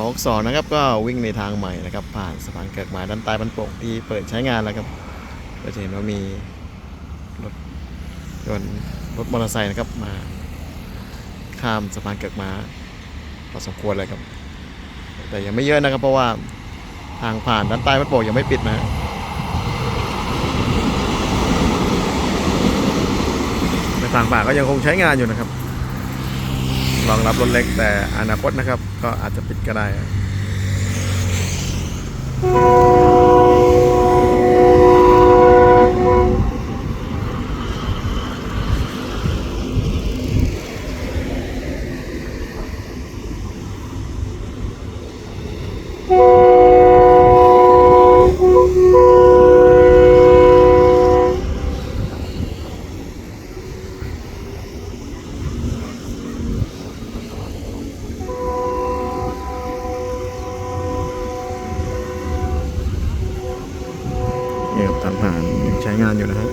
22นะครับก็วิ่งในทางใหม่นะครับ ผ่านสะพานเกิดหมายด้านใต้บันโป่งที่เปิดใช้งานแล้วครับก็จะเห็นว่ามีรถยนต์รถมอเตอร์ไซค์นะครับมาข้ามสะพานเกิดมาพอสมควรเลยครับ แต่ยังไม่เยอะนะครับ เพราะว่าทางผ่านด้านใต้บันโป่งยังไม่ปิดนะทางผ่าก็ยังคงใช้งานอยู่นะครับ รองรับรถเล็กแต่อนาคตนะครับ ก็อาจจะปิดก็ได้ เนี่ยตามผ่านยังใช้งานอยู่นะฮะ